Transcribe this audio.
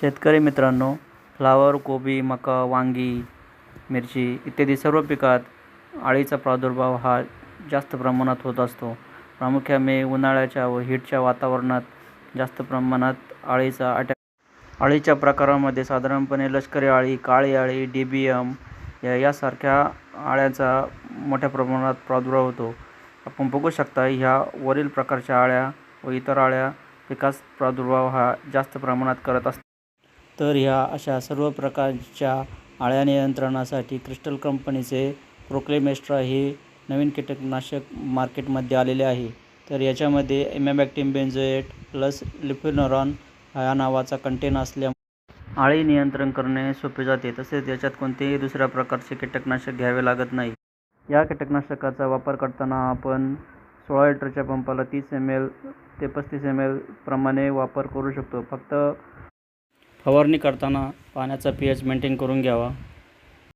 शेतकरी मित्रांनो फ्लावर कोबी मका वांगी मिरची इत्यादी सर्व पिकात अळीचा प्रादुर्भाव हा जास्त प्रमाणात होत असतो. प्रामुख्याने उन्हाळ्याच्या व हीटच्या वातावरणात जास्त प्रमाणात अळीचा अटॅक अळीच्या प्रकारामध्ये साधारणपणे लष्करी अळी काळी अळी एम या यासारख्या अळ्यांचा मोठ्या प्रमाणात प्रादुर्भाव होतो. आपण बघू शकता ह्या वरील प्रकारच्या अळ्या व इतर अळ्या पिकास प्रादुर्भाव हा जास्त प्रमाणात करत असतात. तर ह्या अशा सर्व प्रकारच्या अळ्या नियंत्रणासाठी क्रिस्टल कंपनीचे प्रोक्लेमेस्ट्रा हे नवीन कीटकनाशक मार्केटमध्ये आलेले आहे. तर याच्यामध्ये एमॅबॅक्टिम बेन्झोएट प्लस लिफेनॉरॉन ह्या नावाचा कंटेन असल्या आळी नियंत्रण करणे सोपे जाते. तसेच याच्यात कोणतेही दुसऱ्या प्रकारचे कीटकनाशक घ्यावे लागत नाही. या कीटकनाशकाचा वापर करताना आपण सोळा लिटरच्या पंपाला तीस एम एल ते पस्तीस एम एल प्रमाणे वापर करू शकतो. फक्त फवारणी करताना पाण्याचा पी एच मेंटेन करून घ्यावा.